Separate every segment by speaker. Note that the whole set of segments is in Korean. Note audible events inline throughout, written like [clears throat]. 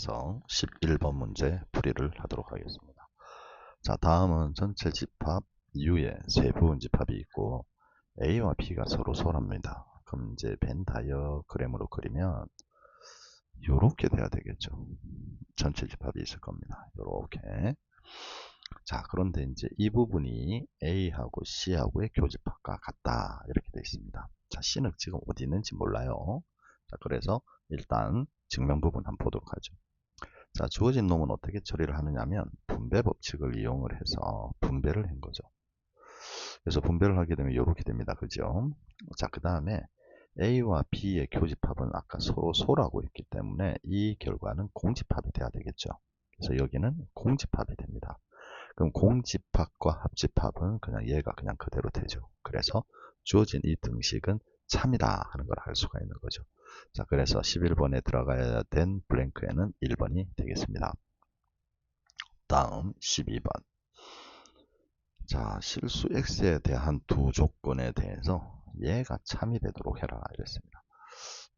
Speaker 1: 그래서 11번 문제 풀이를 하도록 하겠습니다. 자, 다음은 전체 집합 U에 세부 집합이 있고 A와 B가 서로 소랍니다. 그럼 이제 벤 다이어그램으로 그리면 이렇게 돼야 되겠죠. 전체 집합이 있을 겁니다. 이렇게. 자, 그런데 이제 이 부분이 A하고 C하고의 교집합과 같다. 이렇게 되어 있습니다. 자, C는 지금 어디 있는지 몰라요. 자, 그래서 일단 증명 부분 한번 보도록 하죠. 자, 주어진 놈은 어떻게 처리를 하느냐면 분배 법칙을 이용을 해서 분배를 한 거죠. 그래서 분배를 하게 되면 이렇게 됩니다. 그죠? 자, 그 다음에 A와 B의 교집합은 아까 서로 소라고 했기 때문에 이 결과는 공집합이 돼야 되겠죠. 그래서 여기는 공집합이 됩니다. 그럼 공집합과 합집합은 그냥 얘가 그냥 그대로 되죠. 그래서 주어진 이 등식은 참이다 하는 걸 알 수가 있는 거죠. 자, 그래서 11번에 들어가야 된 블랭크에는 1번이 되겠습니다. 다음 12번. 자, 실수 x에 대한 두 조건에 대해서 얘가 참이 되도록 해라 이랬습니다.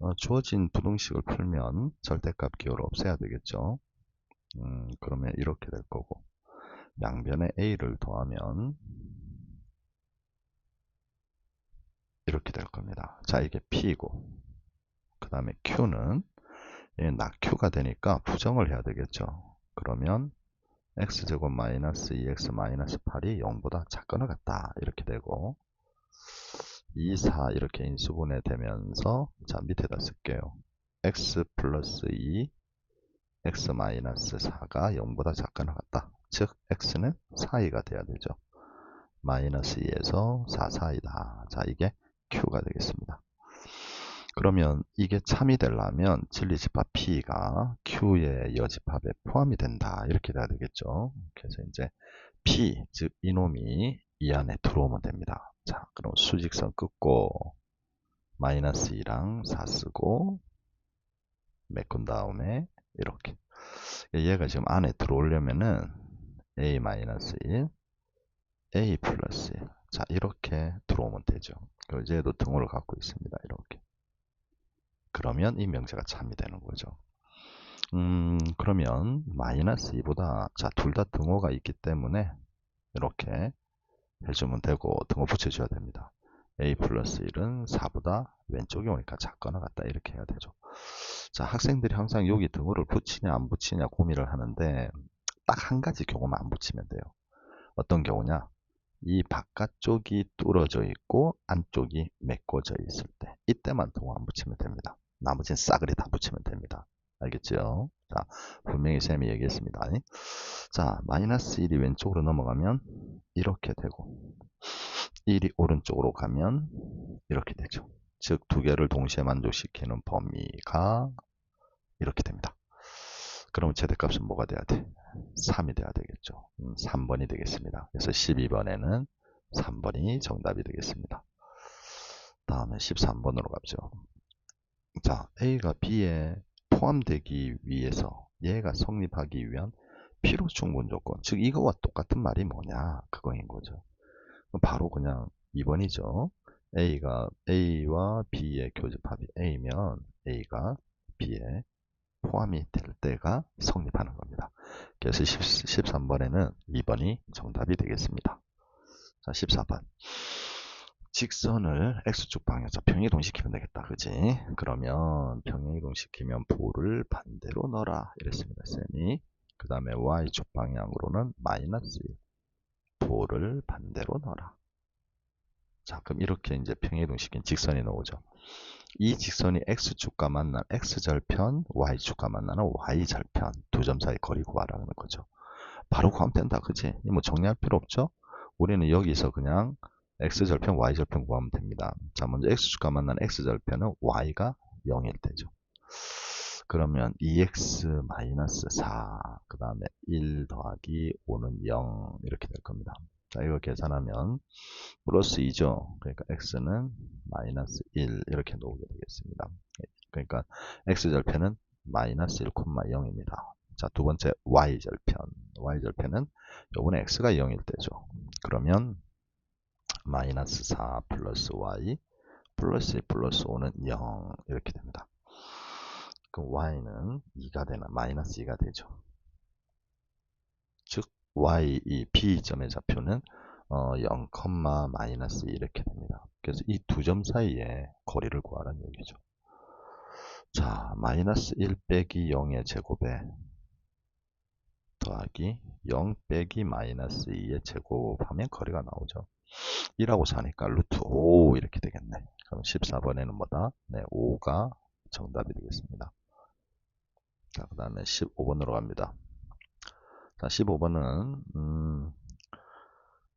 Speaker 1: 어, 주어진 부등식을 풀면 절대값 기호를 없애야 되겠죠. 음, 그러면 이렇게 될 거고 양변에 a를 더하면 이렇게 될 겁니다. 자, 이게 p이고 그 다음에 q는 낙q가 되니까 부정을 해야 되겠죠. 그러면 x제곱 마이너스 2x 마이너스 8이 0보다 작거나 같다 이렇게 되고 2, 4 이렇게 인수분해 되면서 자 밑에다 쓸게요. x 플러스 2 x 마이너스 4가 0보다 작거나 같다. 즉 x는 4이가 돼야 되죠. 마이너스 2에서 4 사이다. 자 이게 q가 되겠습니다. 그러면 이게 참이 되려면 진리집합 P가 Q의 여집합에 포함이 된다. 이렇게 돼야 되겠죠. 그래서 이제 P, 즉 이놈이 이 안에 들어오면 됩니다. 자, 그럼 수직선 끊고 마이너스 2랑 4 쓰고 메꾼 다음에 이렇게 얘가 지금 안에 들어오려면은 A 마이너스 1, A 플러스 1. 자, 이렇게 들어오면 되죠. 그리고 이제도 등호를 갖고 있습니다. 이렇게. 그러면 이 명제가 참이 되는 거죠. 음, 그러면 마이너스 2보다 자, 둘 다 등호가 있기 때문에 이렇게 해주면 되고 등호 붙여줘야 됩니다. a 플러스 1은 4보다 왼쪽이 오니까 작거나 같다 이렇게 해야 되죠. 자, 학생들이 항상 여기 등호를 붙이냐 안 붙이냐 고민을 하는데 딱 한 가지 경우만 안 붙이면 돼요. 어떤 경우냐? 이 바깥쪽이 뚫어져 있고 안쪽이 메꿔져 있을 때 이때만 등호 안 붙이면 됩니다. 나머지는 싸그리 다 붙이면 됩니다. 알겠죠? 자, 분명히 쌤이 얘기했습니다. 자, 마이너스 1이 왼쪽으로 넘어가면 이렇게 되고 1이 오른쪽으로 가면 이렇게 되죠. 즉, 두 개를 동시에 만족시키는 범위가 이렇게 됩니다. 그러면 최대값은 뭐가 돼야 돼? 3이 돼야 되겠죠. 3번이 음, 되겠습니다. 그래서 12번에는 3번이 정답이 되겠습니다. 다음에 13번으로 가죠. 자, A가 B에 포함되기 위해서 얘가 성립하기 위한 필요 충분 조건. 즉 이거와 똑같은 말이 뭐냐 그거인 거죠. 바로 그냥 2번이죠. A가 A와 B의 교집합이 A면 A가 B에 포함이 될 때가 성립하는 겁니다. 그래서 13번에는 2번이 정답이 되겠습니다. 자, 14번. 직선을 x축 방향에서 평이동시키면 되겠다. 그지? 그러면 평이동시키면 볼을 반대로 넣어라. 이랬습니다. 쌤이. 그 다음에 y축 방향으로는 마이너스 1. 볼을 반대로 넣어라. 자, 그럼 이렇게 이제 평이동시킨 직선이 나오죠. 이 직선이 x축과 만난 x절편, y축과 만나는 y절편 두 점 사이 거리 구하라는 거죠. 바로 구하면 된다. 그지? 뭐 정리할 필요 없죠? 우리는 여기서 그냥 x절편, y절편 구하면 됩니다. 자, 먼저 x축과 만난 x절편은 y가 0일 때죠. 그러면 2x-4, 그 다음에 1 더하기 5는 0 이렇게 될 겁니다. 자, 이거 계산하면 플러스 2죠. 그러니까 x는 마이너스 1 이렇게 놓게 되겠습니다. 그러니까 x절편은 마이너스 1,0입니다. 자, 두 번째 y절편. y절편은 요번에 x가 0일 때죠. 그러면 마이너스 4 플러스 y 플러스 1 플러스 5는 0 이렇게 됩니다. 그럼 y는 2가 되나 마이너스 2가 되죠. 즉 y 이 b점의 좌표는 어, 0, 마이너스 2 이렇게 됩니다. 그래서 이 두 점 사이에 거리를 구하라는 얘기죠. 자, 마이너스 1 빼기 0의 제곱에 더하기 0 빼기 마이너스 2의 제곱하면 거리가 나오죠. 1하고 4니까 루트 5 이렇게 되겠네. 그럼 14번에는 뭐다? 네, 5가 정답이 되겠습니다. 자, 그 다음에 15번으로 갑니다. 자, 15번은 음,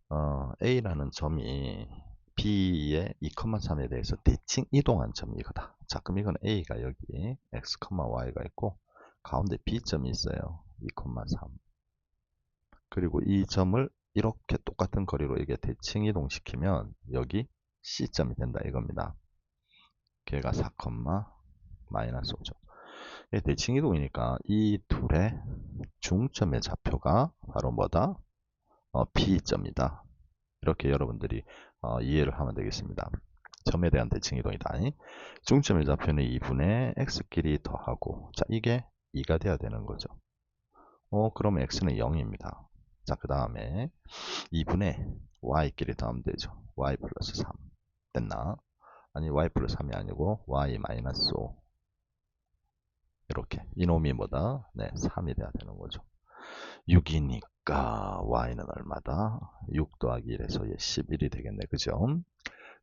Speaker 1: 어, A라는 점이 B의 2,3에 대해서 대칭 이동한 점이 이거다. 자, 그럼 이건 A가 여기 X, Y가 있고 가운데 B점이 있어요. 2,3 그리고 이 점을 이렇게 똑같은 거리로 이게 대칭 이동시키면 여기 C점이 된다 이겁니다. 걔가 4, 마이너스 5죠. 대칭 이동이니까 이 둘의 중점의 좌표가 바로 뭐다? 어, B점이다. 이렇게 여러분들이 어, 이해를 하면 되겠습니다. 점에 대한 대칭 이동이다. 중점의 좌표는 2분의 x끼리 더하고 자 이게 2가 돼야 되는 거죠. 어 그러면 x는 0입니다. 자 그 다음에 2분의 y끼리 더하면 되죠. y 플러스 3 됐나? 아니 y 플러스 3이 아니고 y 마이너스 5 이렇게 이놈이 뭐다? 네 3이 돼야 되는 거죠. 6이니까 y는 얼마다? 6 더하기 1에서 예, 11이 되겠네. 그죠?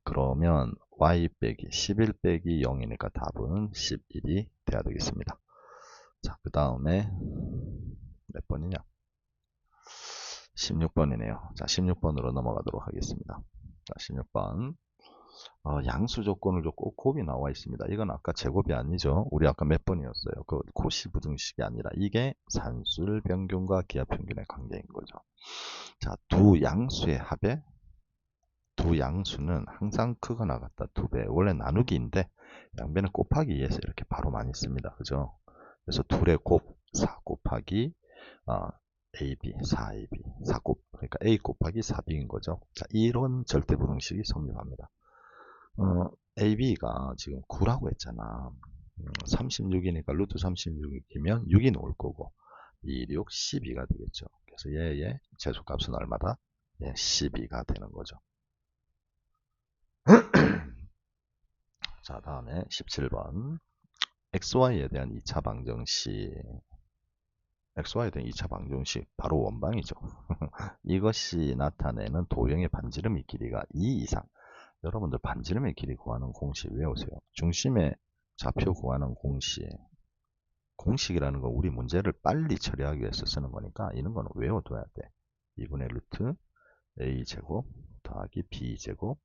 Speaker 1: 그러면 y 빼기 11 빼기 0이니까 답은 11이 돼야 되겠습니다. 자, 그 다음에 몇 번이냐? 16번이네요. 자, 16번으로 넘어가도록 하겠습니다. 자, 16번. 어, 양수 조건을 꼭 곱이 나와 있습니다. 이건 아까 제곱이 아니죠. 우리 아까 몇 번이었어요. 그 코시 부등식이 아니라 이게 산술 평균과 기하 평균의 관계인 거죠. 자, 두 양수의 합에 두 양수는 항상 크거나 같다 두 배. 원래 나누기인데 양변은 곱하기 위해서 이렇게 바로 많이 씁니다. 그죠? 그래서 둘의 곱 4 곱하기 어, AB 4AB 4 곱, 그러니까 A 곱하기 4B인 거죠. 자, 이런 절대부등식이 성립합니다. 어, AB가 지금 9라고 했잖아. 36이니까 음, 루트 36이면 6이 나올 거고 2, 6, 12가 되겠죠. 그래서 얘의 최소값은 얼마다? 예, 12가 되는 거죠. [clears throat] 자, 다음에 17번. XY에 대한 2차 방정식. XY에 대한 2차 방정식 바로 원방이죠. [laughs] 이것이 나타내는 도형의 반지름의 길이가 2 이상. 여러분들 반지름의 길이 구하는 공식 외우세요. 중심의 좌표 구하는 공식. 공식이라는 건 우리 문제를 빨리 처리하기 위해서 쓰는 거니까 이런 거는 외워둬야 돼. 2분의 루트 a제곱 더하기 b제곱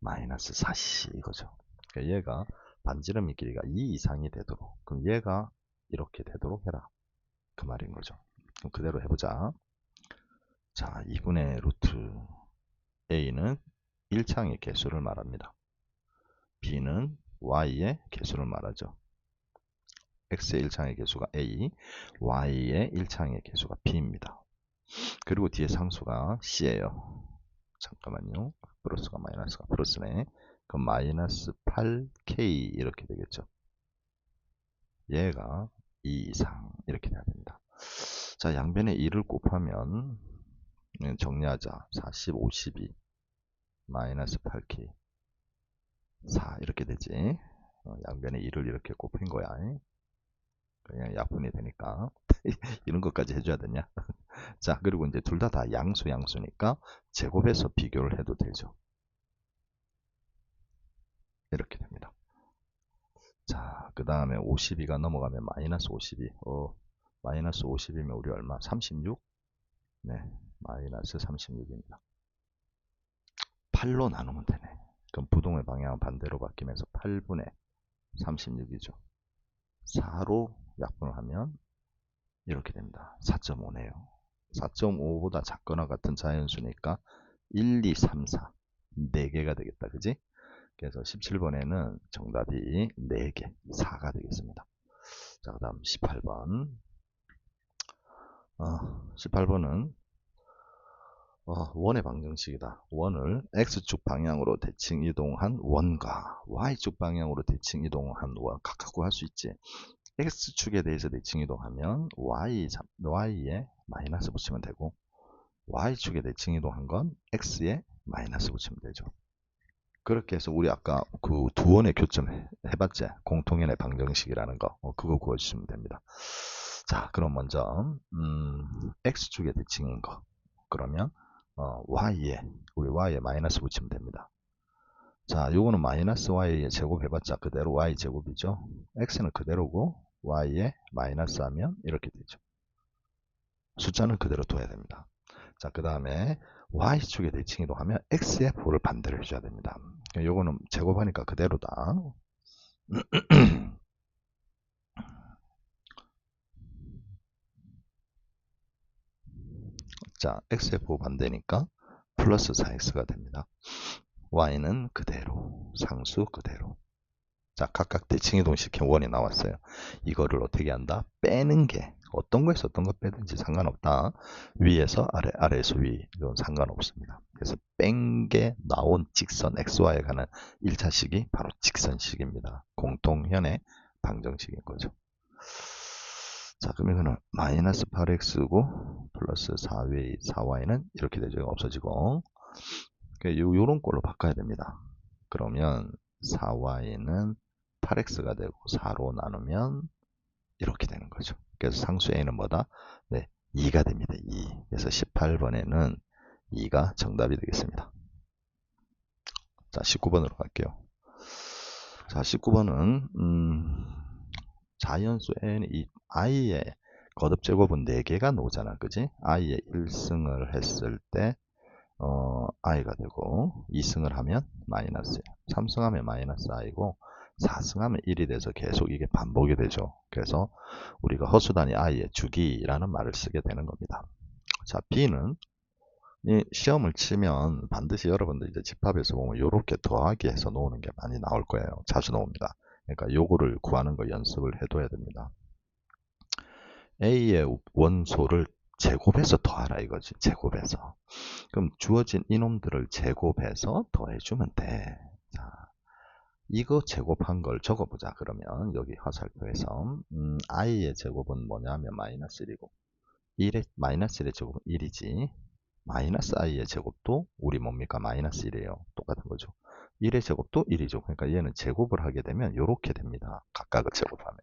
Speaker 1: 마이너스 4c 이거죠. 그러니까 얘가 반지름의 길이가 2 이상이 되도록 그럼 얘가 이렇게 되도록 해라. 그 말인 거죠. 그럼 그대로 해보자. 자, 2분의 루트 a는 1창의 개수를 말합니다. b는 y의 개수를 말하죠. x의 1창의 개수가 a, y의 1창의 개수가 b입니다. 그리고 뒤에 상수가 c예요. 잠깐만요. 플러스가 마이너스가 플러스네. 그럼 마이너스 8k 이렇게 되겠죠. 얘가 2 이상 이렇게 돼야 됩니다. 자 양변에 2를 곱하면 정리하자. 40, 52 마이너스 8k 4 이렇게 되지. 어, 양변에 2를 이렇게 곱힌 거야. 그냥 약분이 되니까. [laughs] 이런 것까지 해줘야 되냐? [laughs] 자 그리고 이제 둘다다 양수 양수니까 제곱해서 비교를 해도 되죠. 이렇게 됩니다. 자 그 다음에 52가 넘어가면 마이너스 52 어, 마이너스 50이면 우리 얼마? 36 네 마이너스 36입니다 8로 나누면 되네. 그럼 부동의 방향은 반대로 바뀌면서 8분의 36이죠. 4로 약분을 하면 이렇게 됩니다. 4.5네요. 4.5보다 작거나 같은 자연수니까 1, 2, 3, 4 4개가 되겠다. 그지? 그래서 17번에는 정답이 4개, 4가 되겠습니다. 자, 그 다음 18번. 어, 18번은 어, 원의 방정식이다. 원을 x축 방향으로 대칭 이동한 원과 y축 방향으로 대칭 이동한 원 각각 구할 수 있지. x축에 대해서 대칭 이동하면 y, 잡- y에 마이너스 붙이면 되고 y축에 대칭 이동한 건 x에 마이너스 붙이면 되죠. 그렇게 해서 우리 아까 그 두 원의 교점 해- 해봤지? 공통연의 방정식이라는 거. 어, 그거 구해주시면 됩니다. 자, 그럼 먼저 음, x축에 대칭인 거. 그러면 어, y에 우리 y에 마이너스 붙이면 됩니다. 자, 요거는 마이너스 y의 제곱 해봤자 그대로 y 제곱이죠. x는 그대로고 y에 마이너스 하면 이렇게 되죠. 숫자는 그대로 둬야 됩니다. 자, 그 다음에 y축에 대칭 이동하면 x의 부호를 반대로 해줘야 됩니다. 그러니까 요거는 제곱하니까 그대로다. [clears throat] 자, x의 부호 반대니까 플러스 4x가 됩니다. y는 그대로, 상수 그대로. 자, 각각 대칭 이 동시킨 원이 나왔어요. 이거를 어떻게 한다? 빼는 게 어떤 거에서 어떤 거 빼든지 상관없다. 위에서 아래, 아래에서 위 이건 상관없습니다. 그래서 뺀 게 나온 직선 xy에 관한 1차식이 바로 직선식입니다. 공통현의 방정식인 거죠. 자, 그럼 이거는 마이너스 8x고 플러스 4y, 4y는 이렇게 되죠. 없어지고 그러니까 요, 요런 꼴로 바꿔야 됩니다. 그러면 4y는 8x가 되고 4로 나누면 이렇게 되는 거죠. 그래서 상수 a는 뭐다? 네, 2가 됩니다. 2. 그래서 18번에는 2가 정답이 되겠습니다. 자, 19번으로 갈게요. 자, 19번은 음, 자연수 n 이 i의 거듭 제곱은 4개가 나오잖아. 그지? i의 1승을 했을 때 어, i가 되고 2승을 하면 마이너스 3승하면 마이너스 i고 4승하면 1이 돼서 계속 이게 반복이 되죠. 그래서 우리가 허수단위 i의 주기라는 말을 쓰게 되는 겁니다. 자, b는 이 시험을 치면 반드시 여러분들 이제 집합에서 보면 이렇게 더하기 해서 놓는 게 많이 나올 거예요. 자주 나옵니다. 그러니까 요거를 구하는 거 연습을 해둬야 됩니다. a의 원소를 제곱해서 더하라 이거지. 제곱해서. 그럼 주어진 이놈들을 제곱해서 더해주면 돼. 자, 이거 제곱한 걸 적어보자. 그러면 여기 화살표에서 음, i의 제곱은 뭐냐면 마이너스 1이고 1의 마이너스 1의 제곱은 1이지. 마이너스 i의 제곱도 우리 뭡니까? 마이너스 1이에요. 똑같은 거죠. 1의 제곱도 1이죠. 그러니까 얘는 제곱을 하게 되면 이렇게 됩니다. 각각을 제곱하면.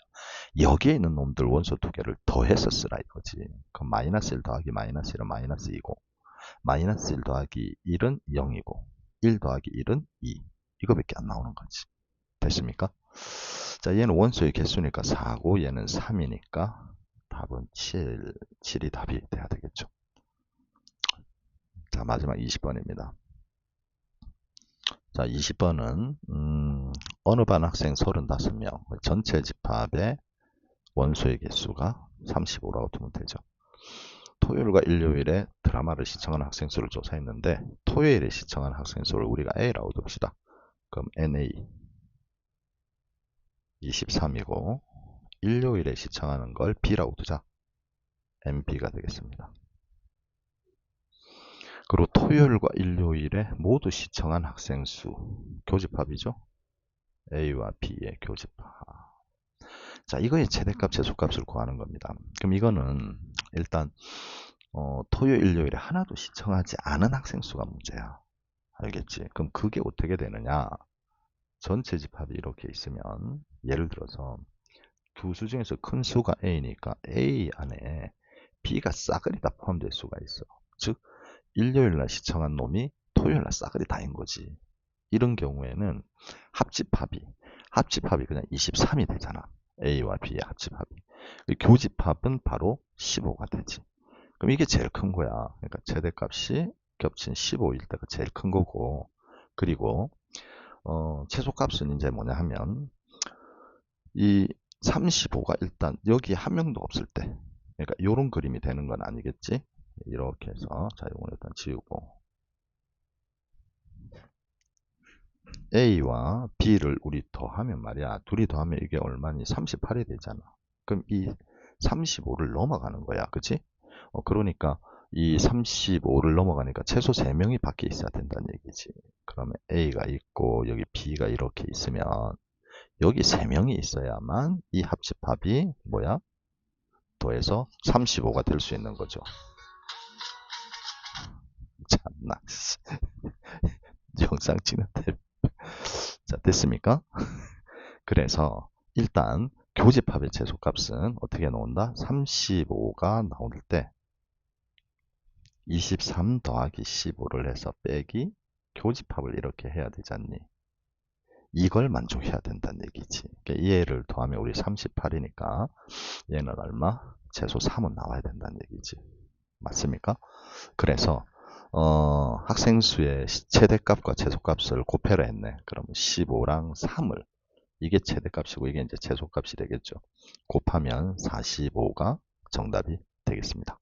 Speaker 1: 여기에 있는 놈들 원소 두 개를 더해서 쓰라 이거지. 그럼 마이너스 1 더하기 마이너스 1은 마이너스 2고 마이너스 1 더하기 1은 0이고 1 더하기 1은 2. 이거밖에 안 나오는 거지. 됐습니까? 자, 얘는 원소의 개수니까 4고 얘는 3이니까 답은 7. 7이 답이 돼야 되겠죠. 자, 마지막 20번입니다. 자, 20번은 음, 어느 반 학생 35명 전체 집합의 원소의 개수가 35라고 두면 되죠. 토요일과 일요일에 드라마를 시청하는 학생 수를 조사했는데 토요일에 시청하는 학생 수를 우리가 A라고 둡시다. 그럼 NA 23이고 일요일에 시청하는 걸 B라고 두자. MB가 되겠습니다. 그리고 토요일과 일요일에 모두 시청한 학생 수 교집합이죠. A와 B의 교집합. 자, 이거의 최대값, 최소값을 구하는 겁니다. 그럼 이거는 일단 어, 토요일, 일요일에 하나도 시청하지 않은 학생 수가 문제야. 알겠지? 그럼 그게 어떻게 되느냐? 전체 집합이 이렇게 있으면 예를 들어서 두 수 중에서 큰 수가 A니까 A 안에 B가 싸그리 다 포함될 수가 있어. 즉 일요일날 시청한 놈이 토요일날 싸그리 다인 거지. 이런 경우에는 합집합이 합집합이 그냥 23이 되잖아. A와 B의 합집합이. 교집합은 바로 15가 되지. 그럼 이게 제일 큰 거야. 그러니까 최대값이 겹친 15일 때가 제일 큰 거고 그리고 어, 최소값은 이제 뭐냐 하면 이 35가 일단 여기 한 명도 없을 때 그러니까 이런 그림이 되는 건 아니겠지 이렇게 해서 자 이걸 일단 지우고. A와 B를 우리 더하면 말이야. 둘이 더하면 이게 얼마니? 38이 되잖아. 그럼 이 35를 넘어가는 거야. 그치? 어, 그러니까 이 35를 넘어가니까 최소 3명이 밖에 있어야 된다는 얘기지. 그러면 A가 있고 여기 B가 이렇게 있으면 여기 3명이 있어야만 이 합집합이 뭐야? 더해서 35가 될 수 있는 거죠. 참나. [laughs] 영상 찍는데. 자, 됐습니까? 그래서 일단 교집합의 최소값은 어떻게 나온다? 35가 나올 때 23 더하기 15를 해서 빼기 교집합을 이렇게 해야 되지 않니? 이걸 만족해야 된다는 얘기지. 그러니까 이 애를 더하면 우리 38이니까 얘는 얼마? 최소 3은 나와야 된다는 얘기지. 맞습니까? 그래서 어, 학생 수의 최대값과 최소값을 곱해라 했네. 그러면 15랑 3을 이게 최대값이고 이게 이제 최소값이 되겠죠. 곱하면 45가 정답이 되겠습니다.